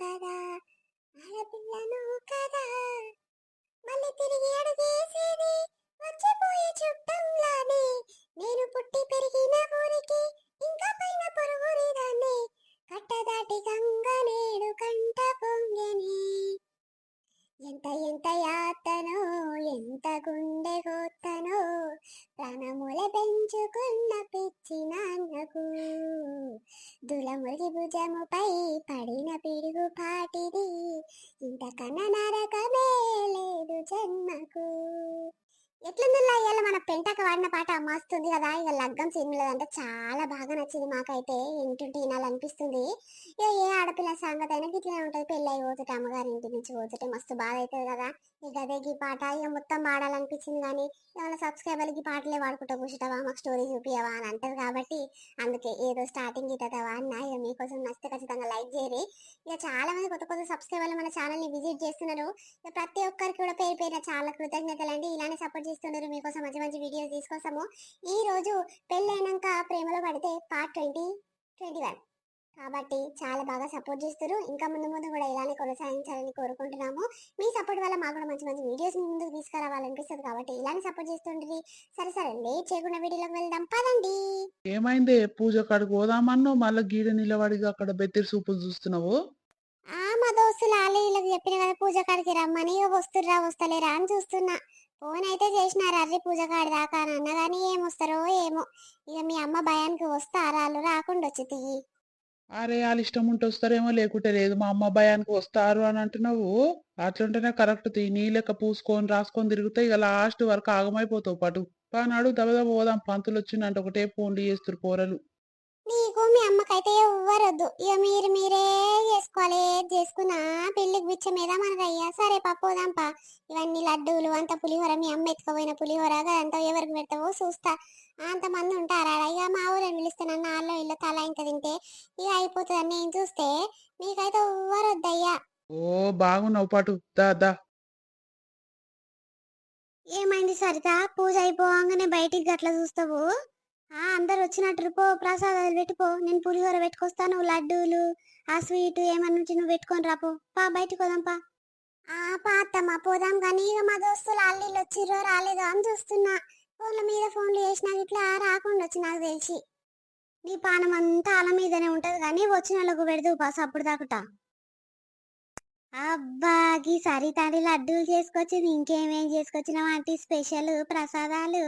కదా ఆడపిల్ల కదా మళ్ళీ తిరిగి అడుగేసేది వచ్చిపోయే చుట్టంలానే. నేను పుట్టి పెరిగిన ఊరికి ఇంకా పైన పొరుగురి దాన్ని కట్టదాటి గంగ నేడు కంట పొంగని. ఎంత ఎంత యాతనో ఎంత గుండె గోతనో ప్రాణముల పెంచుకున్న పిచ్చి నాన్నకు. దులమురి భుజ ఇంతకన్నా నరకమే లేదు జన్మకు. ఎట్లుందిలా ఇవాళ మన పెంటక వాడిన పాట మస్తుంది కదా ఇక లగ్గం సినిమాలో అంటే చాలా బాగా నచ్చింది మాకైతే ఇంటుంటే వినాలనిపిస్తుంది ఇక ఏ ఆడపిల్ల సంగతి అయినా ఇట్లా ఉంటుంది పెళ్ళి అయి పోతుంటే అమ్మగారి ఇంటి నుంచి పోతుంటే మస్తు బాధ అవుతుంది కదా. ఇక గీ ఈ పాట ఇక మొత్తం పాడాలనిపించింది కానీ ఏమైనా సబ్స్క్రైబర్లకి పాటలే పాడుకుంటా కూర్చుంటావా? మాకు స్టోరీ చూపియవా అని అంటారు కాబట్టి అందుకే ఏదో స్టార్టింగ్ ఇతవా అన్న ఇక మీకోసం నచ్చితే ఖచ్చితంగా లైక్ చేయరి ఇక చాలా మంది కొత్త కొత్త సబ్స్క్రైబర్లు మన ఛానల్ని విజిట్ చేస్తున్నారు. ఇక ప్రతి ఒక్కరికి కూడా పేరు పేరు చాలా కృతజ్ఞతలు అండి. ఇలానే సపోర్ట్ చేస్తున్నారు మీకోసం మంచి మంచి వీడియోస్ తీసుకొస్తాము. ఈ రోజు పెళ్ళైనాక ప్రేమలో పడితే పార్ట్ ట్వంటీ ట్వంటీ వన్ కాబట్టి చాలా బాగా సపోర్ట్ చేస్తారు. ఇంకా ముందు ముందు కూడా ఇలానే కొనసాగించాలని కోరుకుంటున్నాము. మీ సపోర్ట్ వల్ల మాకు కూడా మంచి మంచి వీడియోస్ మీ ముందుకు తీసుకురావాలనిపిస్తుంది కాబట్టి ఇలానే సపోర్ట్ చేస్తుండ్రి సరే సరే. లేట్ చేయకుండా వీడియోలోకి వెళ్దాం. పదండి. ఏమైందే? పూజ కాడికి పోదామన్నావు? మళ్ళీ గీడ నిలబడిగా అక్కడ బెత్తిరి సూపులు చూస్తున్నావు? ఆ మా దోస్తులు ఆలయాలకు చెప్పిన కదా పూజ కాడికి రమ్మని. వస్తుర్రా వస్తలేరా అని చూస్తున్నా. ఫోన్ అయితే చేసినారు అర్రి పూజ కాడి దాకా అని అన్న కానీ ఏమొస్తారో ఏమో. ఇక మీ అమ్మ భయానికి వస్తారా వాళ్ళు రాకుండా వచ్చి అరే వాళ్ళు ఇష్టం ఉంటే వస్తారేమో లేకుంటే లేదు. మా అమ్మ భయానికి వస్తారు అని అంటున్నావు. అట్లుంటేనే కరెక్ట్ తీ. నీ లెక్క పూసుకొని రాసుకొని తిరిగితే ఇక లాస్ట్ వరకు ఆగమైపోతావు. పాటు పానాడు దబదబ పోదాం. పంతులు వచ్చిందంటే ఒకటే ఫోన్లు చేస్తారు కూరలు నీకు మీ అమ్మకైతే ఎవ్వరొద్దు. ఇక మీరు మీరే చేసుకోవాలి. ఏది చేసుకున్నా పెళ్ళికి బిచ్చ మీద మనదయ్యా సరే పా పోదాంపా ఇవన్నీ లడ్డూలు అంత పులిహోర మీ అమ్మ ఎత్తుకపోయిన పులిహోర అంత ఎవరికి పెడతావో చూస్తా. అంతమంది ఉంటారా? ఇక మా ఊరిని పిలిస్తే నన్ను ఆల్లో ఇల్లు తల ఇంత తింటే ఇక అయిపోతుంది నేను చూస్తే మీకైతే ఎవ్వరొద్దయ్యా. ఓ బాగున్నావు పాటు. దా దా. ఏమైంది సరిత? పూజ అయిపోగానే బయటికి గట్ల చూస్తావు? అందరు వచ్చినట్టు పో ప్రసాదాలు పెట్టుకో నేను పులిహోర పెట్టుకొస్తాను లడ్డూలు ఆ స్వీట్ ఏమన్నా ఉంచి నువ్వు పెట్టుకొని రాపో పా. బయటికి పోదాంపా ఆ పాతమ్మ పోదాం కానీ ఇక మా దోస్తులు అల్లీలు వచ్చిర్రో రాలేదో అని చూస్తున్నా. ఫోన్ల మీద ఫోన్లు చేసినా ఇట్లా రాకుండా వచ్చి నాకు తెలిసి. నీ పానం అంతా అల మీదనే ఉంటది కానీ వచ్చిన వాళ్ళకు పెడదు పాస్ అప్పుడు దాకుట అబ్బా గీ సరి లడ్డూలు చేసుకొచ్చింది. ఇంకేమేం చేసుకొచ్చినావు ఆంటీ? స్పెషల్ ప్రసాదాలు?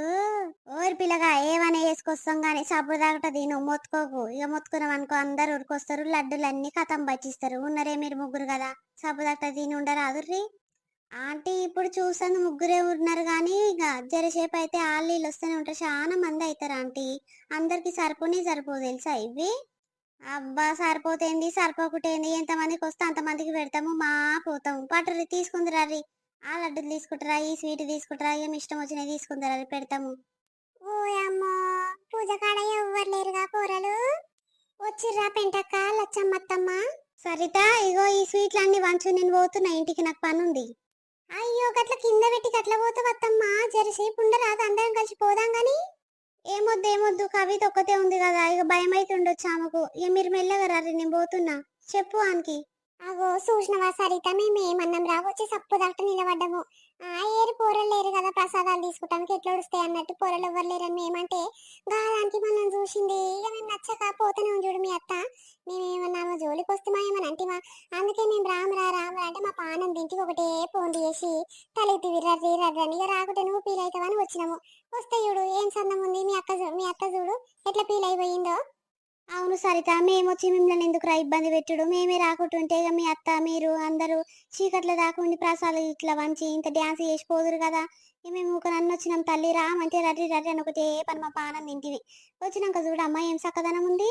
ఓరి పిల్లగా ఏమైనా చేసుకొస్తాం గానీ సబ్బు తాగట తిను మొత్తుకోకు. ఇక మొత్తుకున్నాం అనుకో అందరు ఉరికొస్తారు లడ్డూలు అన్ని కథం బచ్చిస్తారు. ఉన్నారే మీరు ముగ్గురు కదా. సబ్బు తాగట తిని ఉండరు ఆంటీ ఇప్పుడు చూసాను ముగ్గురే ఉన్నారు కానీ ఇక జరసేపు అయితే వాళ్ళు వీళ్ళు వస్తూనే ఉంటారు. చాలా మంది అవుతారు ఆంటీ. అందరికి సరిపోనే సరిపోదు తెలుసా ఇవి? అబ్బా! సరిపోతేంది సరిపోకుంటేంది ఎంతమందికి వస్తే అంతమందికి పెడతాము మా పోతాము. పట్టరి తీసుకుందిరా ఆ లడ్డూలు తీసుకుంటారా ఈ స్వీట్ తీసుకుంటారా ఏం ఇష్టం వచ్చినవి తీసుకుంటారా రీ పెడతాము. ఓ అమ్మో! పూజ కాడ ఎవ్వరు లేరుగా కూరలు? వచ్చిర్రా పెంటక్క లచ్చమ్మత్తమ్మ. సరిత ఇగో ఈ స్వీట్లు అన్ని వంచు నేను పోతున్నా ఇంటికి నాకు పని ఉంది అయ్యో గట్ల కింద పెట్టి గట్ల పోతావత్తమ్మా జరసేపు ఉండరాదు అందరం కలిసి పోదాం గాని. ఏమొద్దు ఏమొద్దు. కవిత ఒక్కతే ఉంది కదా ఇక భయం అయితే ఉండొచ్చు ఆమెకు. ఇక మీరు మెల్లగా రండి నేను పోతున్నా. చెప్పు ఆనికి అగో చూసినవా సరిత మేము ఏమన్నాం రా. వచ్చి సప్పు దాట నిలబడ్డము. ఆ ఏరు పోరలు లేరు కదా ప్రసాదాలు తీసుకుంటానికి ఎట్లా వస్తాయి అన్నట్టు పోరలు ఎవరు లేరని మేమంటే గాదానికి మనం చూసింది ఇక మేము నచ్చక పోతేనే చూడు మీ అత్త. మేమేమన్నా జోలికి వస్తామా ఏమని అంటేమా అందుకే మేము రామురా రామురా అంటే మా పానం ఇంటికి ఒకటే ఫోన్ చేసి తలెత్తి విర్రర్రి రర్రని ఇక రాకుంటే నువ్వు ఫీల్ అవుతావని వచ్చినాము. వస్తే చూడు ఏం సందం ఉంది? మీ అక్క మీ అత్త చూడు ఎట్లా ఫీల్ అయిపోయిందో? అవును సరిత మేము వచ్చి మిమ్మల్ని ఎందుకు రా ఇబ్బంది పెట్టుడు? మేమే రాకుంటుంటే ఇక మీ అత్త మీరు అందరూ చీకట్లో దాకా ఉండి ప్రసాదాలు ఇట్లా వంచి ఇంత డ్యాన్స్ చేసిపోదురు కదా? మేము ఒక నన్ను వచ్చినాం తల్లి రా అంటే రర్రి రర్రి అని ఏ పని మా పానం తింటివి. వచ్చినాక చూడమ్మా ఏం చక్కదనం ఉంది?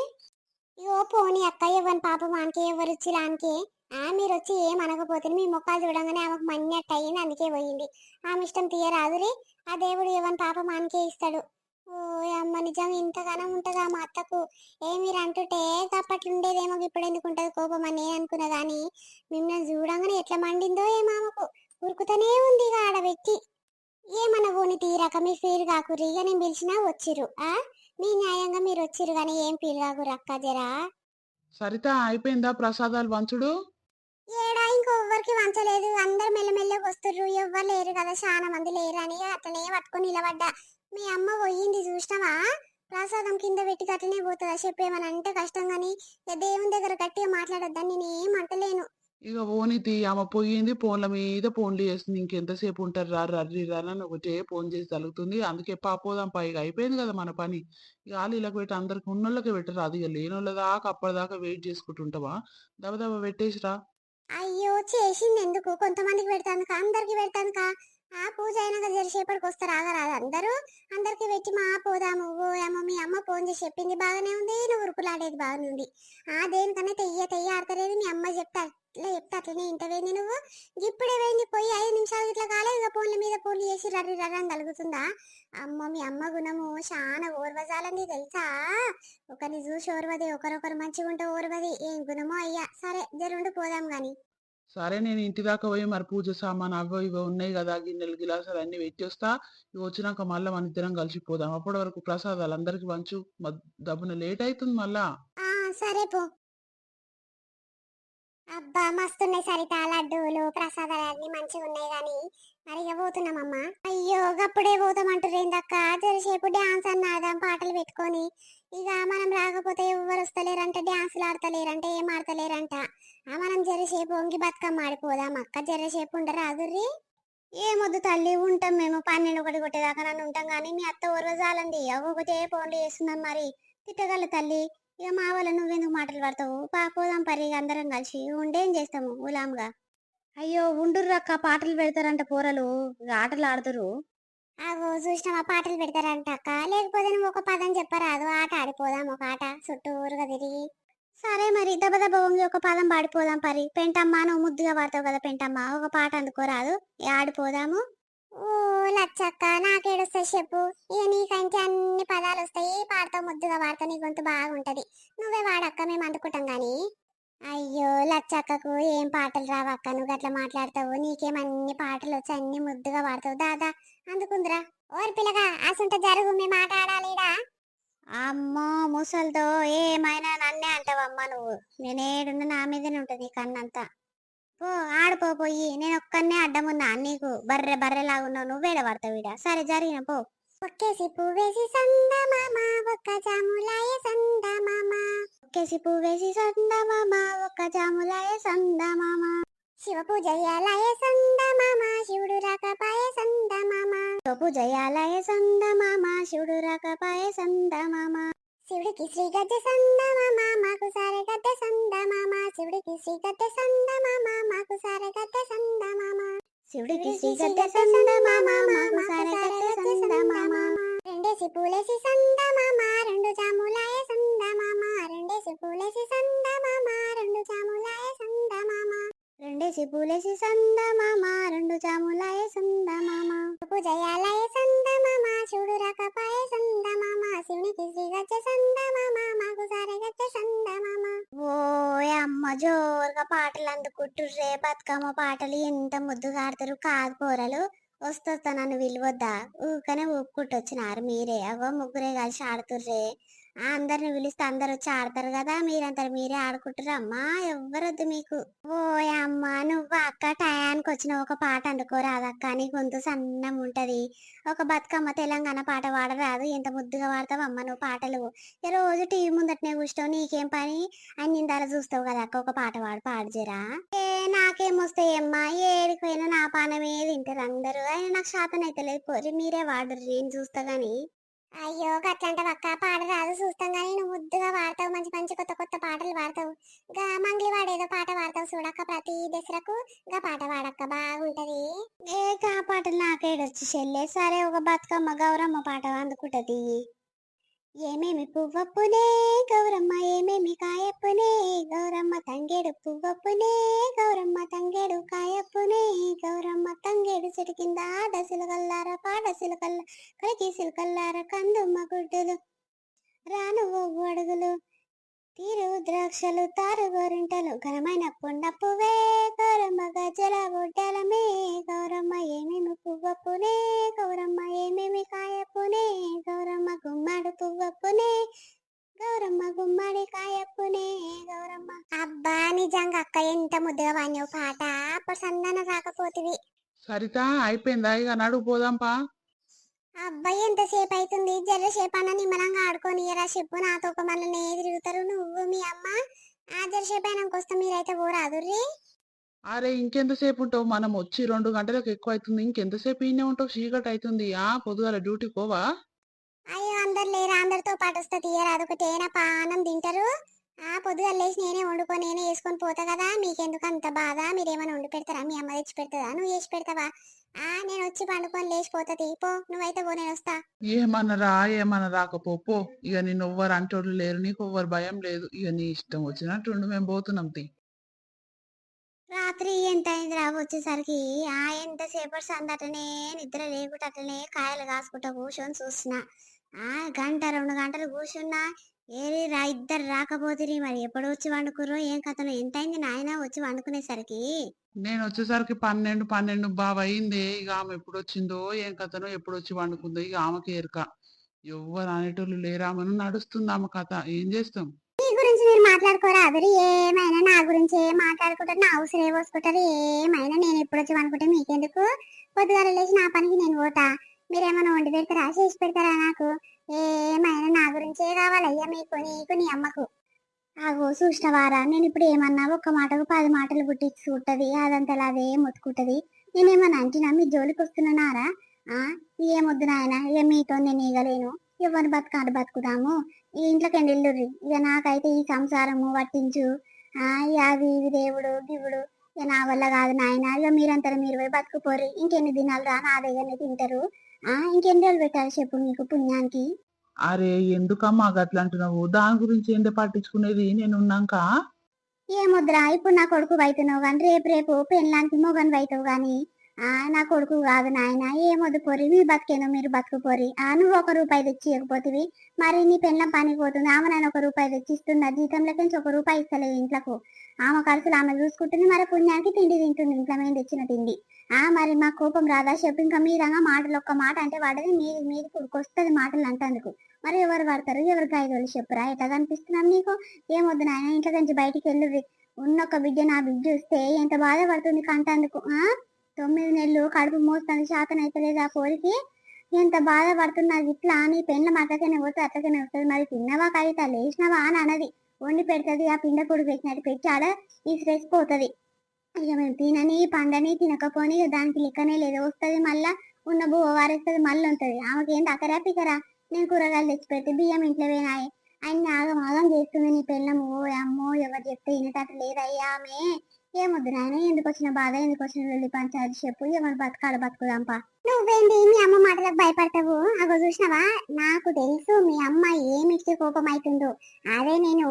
ఇగో పోనీ అక్క ఇవ్వని పాపం ఆనికి ఎవరు వచ్చి లానికి ఆ మీరు వచ్చి ఏం అనకపోతే మీ ముఖాలు చూడంగానే ఆమెకు మన్నట్టు అయ్యింది అందుకే పోయింది. ఆమె ఇష్టం తీయరాదురి. ఆ దేవుడు ఇవ్వని పాపం ఆనికే ఇస్తాడు. ఓ అమ్మ నిజం ఇంతగానం ఉంటుందా మా అత్తకు? ఏ మీరు అంటుంటే అప్పట్లో ఉండేదేమో ఇప్పుడు ఎందుకు ఉంటుంది కోపం? అని నేను అనుకున్నా కానీ మిమ్మల్ని చూడంగానే ఎట్లా మండిందో ఏమో ఆమెకు. ఉరుకుతూనే ఉంది ఇక ఆడ వ్యక్తి. ఏమన్నా పోని తీరాక మీ ఫీల్ కాకుర్రి. ఇక నేను పిలిచినా వచ్చిర్రు. ఆ? మీ న్యాయంగా మీరు వచ్చిర్రు కానీ ఏం ఫీల్ కాకుర్రు అక్క జరా? సరిత అయిపోయిందా ప్రసాదాలు? వంచుడు ఏడా ఇంకొవ్వరికి వంచలేదు. అందరు మెల్లమెల్లగా వస్తుర్రు. ఎవ్వరు లేరు కదా చాలా మంది లేరు అని అట్లనే పట్టుకొని నిలబడ్డా. మీ అమ్మ పోయింది చూసినావా? ప్రసాదం కింద పెట్టి అట్లనే పోతుందా? చెప్పేమని అంటే కష్టం గాని ఇక దేవుని దగ్గర గట్టిగా మాట్లాడొద్దని నేను ఏం అంటలేను. ఇక పోనీతి ఆమె పోయింది ఫోన్ల మీద ఫోన్లు చేస్తుంది ఇంకెంతసేపు ఉంటారు? రా రర్రి అని ఒకటే ఫోన్ చేసి తలుగుతుంది. అందుకే పాపోదాం పైగా అయిపోయింది కదా మన పని. ఇక వాళ్ళు ఇలా పెట్టి అందరికి ఉన్నోళ్ళకి పెట్టరు? అది ఇక లేనోళ్ళ దాకా అప్పటిదాకా వెయిట్ చేసుకుంటుంటావా? దబ దబ పెట్టేసిరా. అయ్యో చేసింది ఎందుకు? కొంతమందికి పెడతాను అందరికి పెడతాను కా ఆ పూజ అయినాక జరిసేపటికి వస్తారు ఆగరాదు అందరూ అందరికి పెట్టి మా పోదాము ఓ అమ్మ మీ అమ్మ ఫోన్ చేసి చెప్పింది బాగానే ఉంది. నువ్వు ఉరుకులాడేది బాగానే ఉంది. ఆ దేనికన్నా తెయ్య తెయ్య ఆడతలేదు. మీ అమ్మ చెప్తా అట్లా చెప్తా అట్లనే ఇంటవేంది నువ్వు? ఇప్పుడే పోయింది పోయి ఐదు నిమిషాలు ఇట్లా కాలేదు ఇక ఫోన్ల మీద ఫోన్లు చేసి రర్రి రర్రి అని కలుగుతుందా? అమ్మ మీ అమ్మ గుణము చాలా ఓర్వజాలంది తెలుసా? ఒకరిని చూసి ఓర్వది ఒకరొకరు మంచిగా ఉంటే ఓర్వది. ఏం గుణమో అయ్యా. సరే జరుండు పోదాం కానీ సరే నేను ఇంటి దాకా పోయి మరి పూజ సామాన్ అవి ఇవి ఉన్నాయి కదా గిన్నెలు గిలాసాలు అన్ని పెట్టేస్తా. ఇవి వచ్చినాక మళ్ళీ మన ఇద్దరం కలిసిపోదాం అప్పటి వరకు ప్రసాదాలు అందరికి పంచు దబ్బున లేట్ అవుతుంది మళ్ళా. ఆ సరే పో. అబ్బా మస్తున్నాయి సరిత లడ్డూలు ప్రసాదాలు అన్ని మంచిగా ఉన్నాయి కానీ మరి ఇక పోతున్నామమ్మా అయ్యో గప్పుడే పోతామంటారేందక్క జరసేపు డాన్స్ అన్న పాటలు పెట్టుకొని. ఇక మనం రాకపోతే ఎవరు వస్తలేరంట డాన్సులు ఆడతలేరంట ఏం ఆడతలేరంట. మనం జరసేపు వంగి బతుకమ్మ ఆడిపోదాం. అక్క జరసేపు ఉండరాదుర్రి ఏమొద్దు తల్లి ఉంటాం మేము. పన్నెండు ఒకటి కొట్టేదాకా నన్ను ఉంటాం కానీ మీ అత్త ఊరవజాలండి ఒకటే ఫోన్లు చేస్తున్నాం మరి. తిట్టగల తల్లి ఇక మా వాళ్ళ నువ్వెందుకు మాటలు పడతావు? పా పోదాం పరి అందరం కలిసి. ఉండేం చేస్తాము? గులాంగా అయ్యో ఉండుర్రక్క పాటలు పెడతారంట పోరలు. ఆటలు ఆడుతురు అగో చూసినావా? పాటలు పెడతారంట అక్క. లేకపోతే నువ్వు ఒక పదం చెప్పరాదు. ఆట ఆడిపోదాం ఒక ఆట. చుట్టూరుగా తిరిగి. సరే మరి దెబ్బ దెబ్బ వంగి ఒక పదం పాడిపోదాం పరి. పెంటమ్మ నువ్వు ముద్దుగా పాడతావు కదా పెంటమ్మా. ఒక పాట అందుకోరాదు ఆడిపోదాము? ఓ లచ్చక్క నాకేడొస్తాయి చెప్పు. ఇక నీకంటే అన్ని పదాలు వస్తాయి. పాడతావు ముద్దుగా పాడతావు నీ గొంతు బాగుంటది. నువ్వే వాడక్క మేము అందుకుంటాం కానీ అయ్యో లచ్చక్కకు ఏం పాటలు రావక్క? నువ్వు అట్లా మాట్లాడతావు. నీకేం అన్ని పాటలు వచ్చి అన్ని ముద్దుగా పాడతావు. దాదా అందుకుందిరా. ఓరి పిల్లగా అసంట జరుగు మేము ఆట ఆడాలిడా అమ్మో ముసల్తో ఏమైనా నన్నే అంటావమ్మా నువ్వు. నేనేడున్న నా మీదనే ఉంటుంది కన్నంతా. పో ఆడిపో పోయి. నేను ఒక్కనే అడ్డమున్నా నీకు. బర్రె బర్రెలాగున్నావు నువ్వేడ పడతావు ఈడ. సరే జరిగిన పో. ఒక్కేసి పువ్వేసి సందమామ ఒక్క జాములాయ సందమామ ఒక్కేసి పువ్వేసి సందమామ ఒక్క జాములాయ సందమామ శివ పూజయాలయ సందమామ శివుడు రాకపాయ సందమామ శివ పూజయాలయ సందమామ శివుడు రాకపాయ సందమామ శివుడికి శ్రీ గద్దె సందమామ మాకు సారె గద్దె సందమామ శివుడికి శ్రీ గద్దె సందమామ మాకు సారె గద్దె సందమామ శివుడికి శ్రీ గద్దె సందమామ మాకు సారె గద్దె సందమామ రెండేసి పూలేసి సందమామ రెండు జాములాయ సందమామ రెండేసి పూలేసి సందమామ రెండేసి పూలేసి సందమామ రెండు జాములాయ సందమామ. పూజయాలయ సందమామ శివుడు రాకపాయ సందమామ. శివునికి శ్రీ గచ్చ సందమామ మాకు సారె గచ్చ సందమామ. ఓ అమ్మ జోరుగా పాటలు అందుకుంటుర్రే బతుకమ్మ పాటలు. ఎంత ముద్దుగా ఆడతారు కాదు పోరలు. వస్తా నన్ను విలువద్దా? ఊకనే ఊపుకుంటొచ్చినారు మీరే. అవో ముగ్గురే కలిసి ఆడుతుర్రే. అందరిని పిలిస్తే అందరు వచ్చి ఆడతారు కదా మీరంతా మీరే ఆడుకుంటారు. అమ్మా ఎవ్వరొద్దు మీకు. ఓ అమ్మా నువ్వు అక్క టయానికి వచ్చిన ఒక పాట అందుకోరాదక్క నీ గొంతు సన్నం ఉంటది. ఒక బతుకమ్మ తెలంగాణ పాట పాడరాదు ఎంత ముద్దుగా పాడతావు అమ్మ నువ్వు పాటలు ఈ రోజు టీవీ ముందటనే కూర్చోవు నీకేం పని? అన్ని ఇందాల చూస్తావు కదా అక్క ఒక పాట పాడు పాడుజరా ఏ నాకేం అమ్మా ఏడికి పోయినా నా పానమే తింటారు అందరూ. అయినా నాకు శాతం అయితే లేదు పోరి మీరే వాడరు నేను చూస్తా కానీ అయ్యో గట్లంట పక్క పాడరాదు చూస్తాం కానీ నువ్వు ముద్దుగా పాడతావు మంచి మంచి కొత్త కొత్త పాటలు పాడతావు. గా మంగ్లీ వాడేదో పాట పాడతావు చూడక్క ప్రతి దసరకు గా పాట పాడక్క బాగుంటది. ఏ గా పాటలు నాకేడొచ్చు చెల్లె. సరే ఒక బతుకమ్మ గౌరమ్మ పాట అందుకుంటది. ఏమేమి పువ్వప్పునే గౌరమ్మ ఏమేమి కాయప్పునే గౌరమ్మ తంగేడు పువ్వప్పునే గౌరమ్మ తంగేడు కాయప్పునే గౌరమ్మ తంగేడు చెట్టు కింద ఆడసిలు కల్లార పాడసిలు కల్ల కలికిసిలు కల్లార కందుమ్మ గుడ్డులు రాను అడుగులు తీరు ద్రాక్షలు తారు గోరింటలు ఘనమైన పుండ పువ్వే గౌరమ్మ గజల బొడ్డలమే గౌరమ్మ ఏమేమి పువ్వప్పునే గౌరమ్మ ఏమేమి కాయప్పునే గౌరమ్మ గుమ్మడి పువ్వప్పునే గౌరమ్మ గుమ్మడి కాయప్పునే గౌరమ్మ. అబ్బా నిజంగా అక్క ఎంత ముద్దగా వాణ్యవు పాట. అప్పుడు సంధాన రాకపోతివి. సరిత అయిపోయిందా? ఇక నడుగు పోదాంపా. అబ్బాయి ఎంతసేపు అవుతుంది జర్ర సేపు అన్న నిమ్మలంగా ఆడుకొని ఎరా చెప్పు. నాతో ఒక మళ్ళీ నే తిరుగుతారు నువ్వు మీ అమ్మ. ఆ జర సేపు అయినాక వస్తే మీరైతే పోరాదుర్రి. అరే ఇంకెంతసేపు ఉంటావు మనం వచ్చి రెండు గంటలకు ఎక్కువ అవుతుంది ఇంకెంతసేపు ఈయనే ఉంటావు? చీకటి అవుతుంది ఆ పొద్దుగాల డ్యూటీ పోవా? అయ్యో అందరు లేరా? అందరితో పాటు వస్తా తీయరా అదొకటేనా పానం తింటారు. ఆ పొద్దుగా లేచి నేనే వండుకొని నేనే వేసుకొని పోతా కదా. మీకెందుకు అంత బాధ? మీరేమైనా వండి పెడతారా? మీ అమ్మ తెచ్చి పెడతాదా? నువ్వు చేసి పెడతావా? ఆ నేను వచ్చి పండుకొని లేచిపోతా పో నువ్వైతే పో నేను వస్తా. ఏమన్నా రా ఏమన్నా రాకపో పో. ఇక నిన్ను ఎవ్వరు అంటోళ్ళు లేరు నీకు ఎవ్వరు భయం లేదు. ఇక నీ ఇష్టం వచ్చినట్టుండు మేము పోతున్నాం తీ. రాత్రి ఎంత అయింది రా వచ్చేసరికి? ఆ ఎంతసేపటి సందటనే నిద్ర లేకుండా అట్లనే కాయలు కాసుకుంటా కూర్చొని చూస్తున్నా. ఆ గంట రెండు గంటలు కూర్చున్నా ఏరి రా ఇద్దరు రాకపోతే మరి. ఎప్పుడు వచ్చి వండుకుర్రో ఏం కథను ఎంత అయింది నాయన వచ్చి వండుకునేసరికి? నేను వచ్చేసరికి పన్నెండు పన్నెండు బావ అయింది. ఇక ఆమె ఎప్పుడు వచ్చిందో ఏం కథనో ఎప్పుడు వచ్చి వండుకుందో ఇక ఆమెకి ఎరక. ఎవ్వరు అనేటోళ్ళు లేరామను నడుస్తుంది ఆమె కథ. ఏం చేస్తాం? మీ గురించి మీరు మాట్లాడుకోరా అదరు ఏమైనా? నా గురించి ఏం మాట్లాడుకుంటారు? నా అవసరం పోసుకుంటారు ఏమైనా? నేను ఎప్పుడు వచ్చి అనుకుంటే మీకెందుకు? పొద్దుగాల లేచి నా పనికి నేను పోతా. మీరేమైనా వండి పెడతారా? చేసి పెడతారా నాకు? ఏమైనా నా గురించే కావాలయ్యా మీకు నీకు నీ అమ్మకు. ఆగో చూసినవారా నేను ఇప్పుడు ఏమన్నా ఒక్క మాటకు పది మాటలు పుట్టించుకుంటది అదంతలా అదే మొత్తుకుంటది. నేనేమన్నా అంటినా? మీ జోలికి వస్తున్నానారా? ఆ? ఏమొద్దు నాయన ఇక మీతో నేను ఈగలేను. ఎవరిని బతకాడు బతుకుదాము? ఈ ఇంట్లోకి వెళ్ళుర్రి? ఇక నాకైతే ఈ సంసారము పట్టించు. ఆ ఇక అవి ఇవి దేవుడు గివుడు ఇక నా వల్ల కాదు నాయన. ఇక మీరంతా మీరు పోయి బతుకుపోర్రి. ఇంకెన్ని దినాలు రా? నా దగ్గరనే తింటారు. ఇంకెన్ని రోజులు పెట్టాలి చెప్పు మీకు పుణ్యానికి? అరే ఎందుకమ్మా గట్ల అంటున్నావు దాని గురించి ఏంటి పట్టించుకునేది? నేను ఉన్నాక ఏముద్రా ఇప్పుడు నా కొడుకు అవుతున్నావు కానీ రేపు రేపు పెళ్ళానికి మొగన్ అవుతావు కానీ ఆ నా కొడుకు కాదు నాయన ఏమొద్దు పొరి మీ బతికేను మీరు బతుకు పొరి ఆ నువ్వు ఒక రూపాయి తెచ్చి ఇవ్వకపోతివి. మరి నీ పెళ్ళం పనికి పోతుంది. ఆమె నాయన ఒక రూపాయి తెచ్చి ఇస్తున్నా జీతంలోకి నుంచి ఒక రూపాయి ఇస్తలేదు ఇంట్లకు. ఆమె ఖర్చులు ఆమె చూసుకుంటుంది. మరి పుణ్యానికి తిండి తింటుంది. ఇంట్లో మేము తెచ్చిన తిండి. ఆ మరి మా కోపం రాదా? చెప్పు ఇంకా మీరంగా మాటలు ఒక్క మాట అంటే వాడది. మీరు మీది వస్తుంది మాటలు అంటందుకు. మరి ఎవరు పడతారు ఎవరు గాయదోళ్ళు? చెప్పురా ఎట్లా కనిపిస్తున్నాం నీకు? ఏమొద్దు నాయన ఇంట్లో నుంచి బయటికి వెళ్ళి ఉన్న ఒక బిడ్డ నా బిడ్డ చూస్తే ఎంత బాధపడుతుంది కంటందుకు ఆ? తొమ్మిది నెలలు కడుపు మోస్తాను శాతం అయితలేదు ఆ కోరికి ఎంత బాధపడుతున్నది ఇట్లా నీ పెండ్ల అట్లకనే పోతే అట్లకనే వస్తుంది మరి తిన్నవా కవిత లేచినవా అని అన్నది. వండి పెడుతుంది ఆ పిండ పొడి పెట్టినట్టు పెట్టి ఆడ ఈ స్ట్రెస్ పోతుంది. ఇక మేము తినని పండని తినకపోని దానికి లెక్కనే లేదు. వస్తుంది మళ్ళా ఉన్న బువ్వ వారేస్తుంది మళ్ళీ ఉంటుంది. ఆమెకి ఏంటి అక్కరా పికరా? నేను కూరగాయలు తెచ్చి పెడితే బియ్యం ఇంట్లో పోయినాయి. ఆయన ఆగం ఆగం చేస్తుంది నీ పెళ్ళము ఓ అమ్మో ఎవరు చెప్తే వినేటట్టు లేదయ్యా ఆమె. ఏమొద్దు నాయన? ఎందుకు వచ్చిన బాధ? ఎందుకు వచ్చిన లొల్లి పంచాయతీ చెప్పు. ఏమన్నా బతకాలి బతుకుదాంపా. నువ్వేంటి మీ అమ్మ మాటలకు భయపడతావు? అగో చూసినావా? నాకు తెలుసు మీ అమ్మ ఏమిచ్చి కోపం అవుతుందో అదే నేను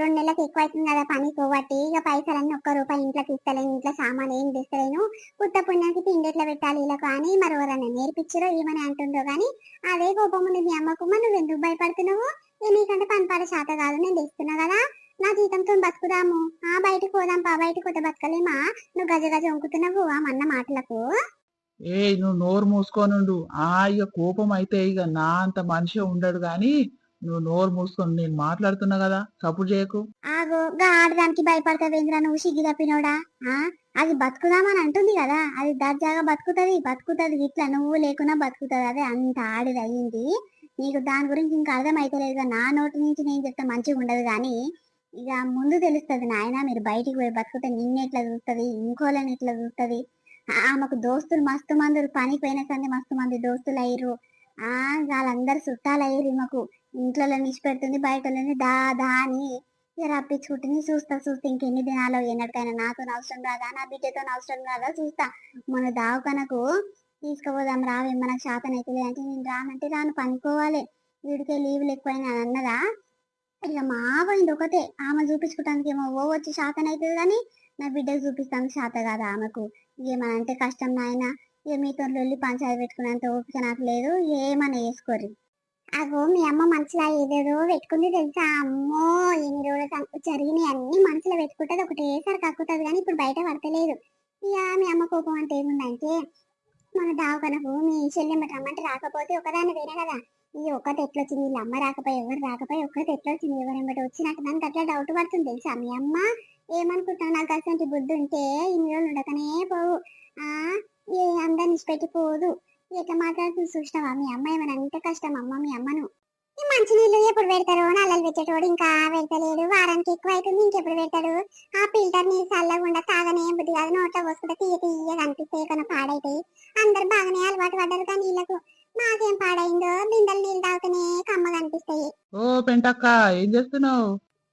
రెండు నెలలకు ఎక్కువ అవుతుంది కదా పని పోవట్టి. ఇక పైసలన్నీ ఒక్క రూపాయి ఇంట్లోకి ఇస్తలేను. ఇంట్లో సామాన్ ఏం తెస్తలేను. పుట్ట పుణ్యానికి తిండి ఎట్లా పెట్టాలి? ఇలా కానీ మరి ఎవరన్నా నేర్పించరో ఏమని అంటుండో కానీ అదే కోపం ఉంది మీ అమ్మకు. నువ్వు ఎందుకు భయపడుతున్నావు? ఏ నీకంటే పని పాడ శాత కాదు. నేను తెస్తున్నా కదా. నా జీతంతో బతుకుదాము. ఆ బయటకు పోదాం పా బయటకు పోతే బతకలేమా? నువ్వు గజ గజ వంకుతున్నావు ఆ మన్న మాటలకు. ఏ నువ్వు నోరు మూసుకోనుండు. ఆ ఇక కోపం అయితే ఇక నా అంత మనిషి ఉండడు గాని నువ్వు నోరు మూసుకొని. నేను మాట్లాడుతున్నా కదా సపోర్ట్ చేయకు. ఆగో గా ఆడదానికి భయపడతావేంద్రా నువ్వు సిగ్గు తప్పినోడా? ఆ? అది బతుకుదామని అంటుంది కదా. అది దర్జాగా బతుకుతది బతుకుతది ఇట్లా. నువ్వు లేకున్నా బతుకుతది. అదే అంత ఆడిది అయ్యింది నీకు దాని గురించి ఇంకా అర్థం అయితే నా నోటి నుంచి నేను చెప్తే మంచిగా ఉండదు కానీ ఇక ముందు తెలుస్తుంది నాయన మీరు బయటికి పోయి బతుకుతే నిన్నెట్లా చూస్తుంది ఇంకోళ్ళని ఎట్లా చూస్తుంది? ఆమెకు దోస్తులు మస్తు మందులు పనికి పోయిన సంది మస్తు మంది దోస్తులు అయ్యారు ఆ వాళ్ళందరూ చుట్టాలు అయ్యారు ఈమెకు ఇంట్లో నిష్పెడుతుంది బయట దా దా అని ఇక రప్పించుకుంటుంది చూస్తా చూస్తే ఇంకెన్ని దినాలు ఎన్నటికైనా నాతో అవసరం రాదా నా బిడ్డతో అవసరం రాదా చూస్తా. మన దావకనకు తీసుకుపోదాం రావే మనకు శాతం అయితే అంటే నేను రానంటే రాను పనుకోవాలి వీడికే లీవులు ఎక్కువైనా అన్నదా? ఇక మా పోయింది ఒకటే. ఆమె చూపించుకోవటానికి ఏమో ఓ వచ్చి శాతం అవుతుంది కానీ నా బిడ్డకు చూపిస్తాను శాత కాదు ఆమెకు. ఏమనంటే కష్టం నాయన ఇక మీతో వెళ్ళి పంచాయతీ పెట్టుకున్నంత ఓపిక నాకు లేదు ఏమన్నా వేసుకోరు అగో మీ అమ్మ మనసులో ఏదేదో పెట్టుకుంది తెలుసా? అమ్మో ఎన్ని రోజులు జరిగినాయి అన్ని మనసులో పెట్టుకుంటది ఒకటేసారి కక్కుతుంది కానీ ఇప్పుడు బయట పడతలేదు. ఇక మీ అమ్మ కోపం అంటే ఏముందంటే మన దావకనకు మీ చెల్లెమ్మ రమ్మంటే రాకపోతే ఒకదాన్ని వేరే కదా. ఈ ఒక్కటి ఎట్లొచ్చింది వీళ్ళ అమ్మ రాకపోయి ఎవరు రాకపోయి ఒక్కటి ఎట్లొచ్చింది వచ్చి వచ్చినట్టు దానికి అట్లా డౌట్ పడుతుంది తెలుసా? మీ అమ్మ ఏమనుకుంటావు? నాకు అసలు బుద్ధి ఉంటే ఇన్ని రోజులు ఉండకనే పోవు. ఆ ఏ అందరిని పెట్టిపోదు ఇక మాట్లాడుతుంది చూసినావా మీ అమ్మ ఏమైనా అంత కష్టం అమ్మ మీ అమ్మను. ఈ మంచినీళ్ళు ఎప్పుడు పెడతారు? నల్లలు పెట్టేటోడు ఇంకా పెడతలేడు. వారానికి ఎక్కువ అవుతుంది ఇంకెప్పుడు పెడతాడు? ఆ ఫిల్టర్ నీళ్ళు చల్లకుండా తాగనే బుద్ధి కాదు. నోట్లో పోసుకుంటే తీయ తీయగా కనిపిస్తాయి కొన్ని పాడైతాయి అందరు బాగానే అలవాటు పడ్డారు కానీ నీళ్ళకు. మాకేం పాడైందో బిందెలు నీళ్ళు తాగుతూనే కమ్మ కనిపిస్తాయి. ఓ పెంటక్క ఏం చేస్తున్నావు?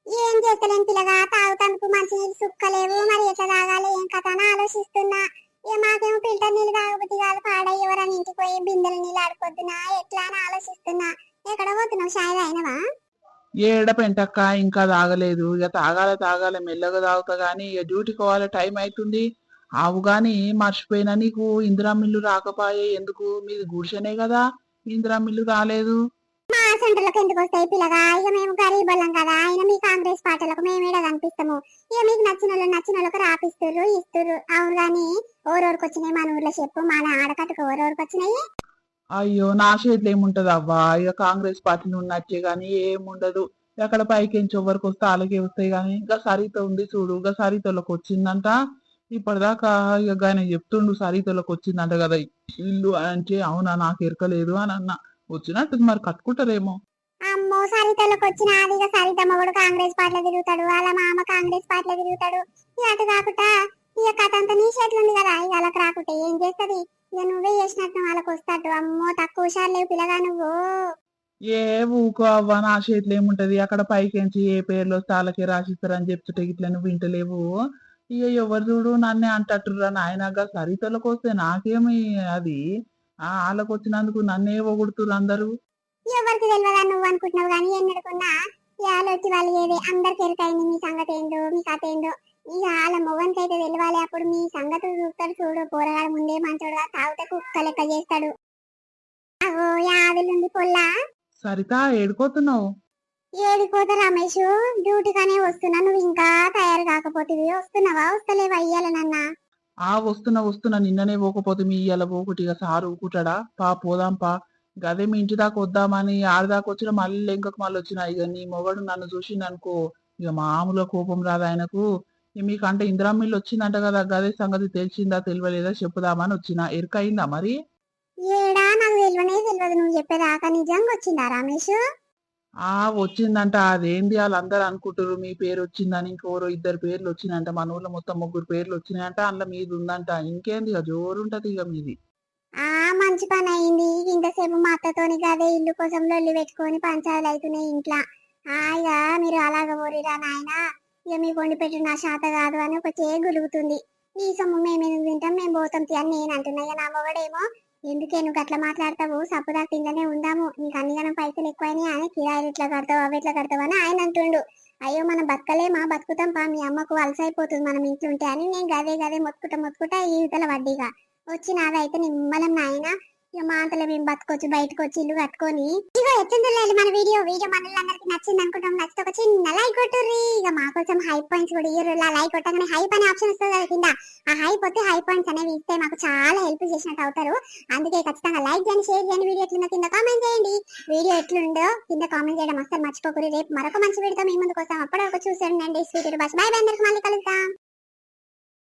ఏం చేస్తలేం పిల్లగా తాగుతందుకు మంచి నీళ్ళు సుక్కలేవు మరి ఎట్లా తాగాలి ఏం కథ అని ఆలోచిస్తున్నా. ఇక మాకేమో ఫిల్టర్ నీళ్ళు తాగబుద్ధి కాదు పాడై ఎవరని ఇంటికి పోయి బిందెల నీళ్ళు ఆడుకొద్దునా ఎట్లా అని ఆలోచిస్తున్నా. ఎక్కడ పోతున్నావు షాయి అయినవా ఏడ పెంటక్క ఇంకా తాగలేదు. ఇక తాగాల తాగాల మెల్లగా తాగుతా గానీ ఇక డ్యూటీకి పోవాలి టైం అవుతుంది ఆవు గాని మర్చిపోయినా నీకు ఇందిరా మిల్లు రాకపాయే ఎందుకు? మీది గుడిసెనే కదా ఇందిరా మిల్లు రాలేదు. మా సెంటర్లకు ఎందుకు వస్తాయి పిల్లగా? ఇక మేము కదా ఆయన మీ కాంగ్రెస్ పార్టీలకు మేము ఈడ కనిపిస్తాము? ఇక మీకు నచ్చిన వాళ్ళు నచ్చిన వాళ్ళకి రాపిస్తుర్రు ఇస్తుర్రు. అవును గాని ఓరోరికి వచ్చినాయి మన ఊర్లో చెప్పు మన ఆడకట్టుకు ఓరోరికి వచ్చినాయి? అయ్యో నా చేతిలో ఏముంటది అవ్వా? ఇక కాంగ్రెస్ పార్టీని ఉన్నట్టే గాని ఏముండదు. ఎక్కడ పైకించి ఎవరికి వస్తే అలాగే వస్తాయి గాని. ఇంకా సరిత ఉంది చూడు ఇంకా సరితలకు వచ్చిందంట. ఇప్పటిదాకా ఇక ఆయన చెప్తుండు సరితలకు వచ్చిందంట కదా ఇల్లు అంటే అవునా నాకు ఎరకలేదు అని అన్న. వచ్చినట్టు మరి కట్టుకుంటారేమో. అమ్మో సరితలకు వచ్చిన అది ఇక సరిత మొగుడు కాంగ్రెస్ పార్టీలో తిరుగుతాడు వాళ్ళ మామ కాంగ్రెస్ పార్టీలో తిరుగుతాడు. ఇక అటు కాకుండా ఇక కథ అంతా నీ చేతులుంది కదా ఇక వాళ్ళకి రాకుంటే ఏం చేస్తది? ఇక నువ్వే చేసినట్టు వాళ్ళకి వస్తాడు. అమ్మో తక్కువ హుషారు లేవు పిల్లగా నువ్వు. ఏ ఊకో అవ్వ నా చేతిలో ఏముంటది? అక్కడ పైకించి ఏ పేర్లు వస్తే వాళ్ళకి రాసిస్తారని చెప్తుంటే ఇట్లా నువ్వు వింటలేవు. ఇక ఎవరు చూడు నన్నే అంటట్టుర్రా నాయనగా సరితలకు వస్తే నాకేమి అది? ఆ వాళ్ళకి వచ్చినందుకు నన్నే పొగుడుతుర్రు అందరూ. ఎవరికి తెలియదా నువ్వు అనుకుంటున్నావు కానీ ఎన్నడుకున్నా ఇవాళ వచ్చి వాళ్ళు ఏది? అందరికి ఎరుకైంది మీ సంగతి ఏందో మీ కథ ఏందో? ఇక వాళ్ళ మొగనికి అయితే తెలియాలి అప్పుడు మీ సంగతి చూస్తాడు చూడు. పోరగాడు ముందే మంచోడుగా తాగితే కుక్క లెక్క చేస్తాడు. అగో యాదులుంది పొల్లా? సరిత ఏడుకోతున్నావు? ఏడిపోతా రమేష్? డ్యూటీగానే వస్తున్నా. నువ్వు ఇంకా తయారు కాకపోతే వస్తున్నావా? వస్తలేవా అయ్యాలనన్నా ఆ వస్తున్నా వస్తున్నా. నిన్ననే పోకపోతే మీ ఇయ్యాల పోకుటిగా సారు ఊకుంటాడా? పా పోదాం పా. గదే మీ ఇంటి దాకా వద్దామని ఆడ దాకా వచ్చిన మళ్ళీ ఇంకొక మళ్ళీ వచ్చిన. ఇక నీ మొగడు నన్ను చూసిండనుకో ఇక మామూలుగా కోపం రాదు ఆయనకు? మీకంటే ఇందిరా మిల్లు వచ్చిందంట కదా గదే సంగతి తెలిసిందా తెలియలేదా చెప్పుదామని వచ్చిన. ఎరుకయిందా మరి? ఏడా? నాకు తెలియనే తెలియదు. నువ్వు చెప్పేదాకా నిజంగా వచ్చిందా రమేష్? ఆ వచ్చిందంట. అదేంది వాళ్ళందరూ అనుకుంటారు మీ పేరు వచ్చిందని ఇంకోరు ఇద్దరు పేర్లు వచ్చినాయంట. మన ఊళ్ళో మొత్తం ముగ్గురు పేర్లు వచ్చినాయంట. అందులో మీది ఉందంట ఇంకేంది ఇక? జోరుంటది ఇక మీది. ఆ మంచి పని అయింది. ఇంతసేపు మా అత్తతోని అదే ఇల్లు కోసం లొల్లి పెట్టుకొని పంచాయలు అవుతున్నాయి ఇంట్లో. ఆ మీరు అలాగ పోరిరా నాయన. ఇక మీకు వండి పెట్టిన నా శాత కాదు అని ఒక చే గులుగుతుంది. నీ సొమ్ము మేము తింటాం? మేము పోతాం తీ అని నేను అంటున్నా. ఇక నా మొగడేమో ఎందుకే నువ్వు అట్లా మాట్లాడతావు? సప్పుదా కిందనే ఉందాము. నీకు అన్నిగనం పైసలు ఎక్కువైనాయి ఆయన కిరాయిలు ఇట్లా కడతావు అవి ఇట్లా కడతావు అని ఆయన అంటుండు. అయ్యో మనం బతకలేమా? బతుకుతాం పా మీ అమ్మకు వలసైపోతుంది మనం ఇంట్లో ఉంటే అని నేను గదే గదే మొత్తుకుంటా మొత్తుకుంటా ఈ ఇతల వడ్డీగా. వచ్చి నాదైతే నిమ్మలం నాయనా. ఇక మా అంతలో మేము బతకొచ్చు బయటకు వచ్చి ఇల్లు కట్టుకొని. ఇగో ఎట్లుంటుంది మన వీడియో. వీడియో మనలందరికి నచ్చింది అనుకుంటాం నచ్చితే ఒక చిన్న లైక్ కొట్టుర్రి. ఇక మా కోసం హై పాయింట్స్ కూడా ఇయ్యరు. లైక్ కొట్టగానే హైప్ అనే ఆప్షన్ వస్తుంది కదా కింద. ఆ హైప్ వస్తే హై పాయింట్స్ అనేవి ఇస్తే మాకు చాలా హెల్ప్ చేసినట్టు అవుతారు. అందుకే ఖచ్చితంగా లైక్ చేయండి షేర్ చేయండి వీడియో ఎట్లుందో కింద కామెంట్ చేయండి. వీడియో ఎట్లుందో కింద కామెంట్ చేయడం అస్సలు మర్చిపోకూడదు. రేపు మరొక మంచి వీడితో మీ ముందుకు వస్తాం. ఒక చూసి ఉండండి. స్వీట్ బాయ్ బాయ్ అందరికి మళ్ళీ కలుద్దాం.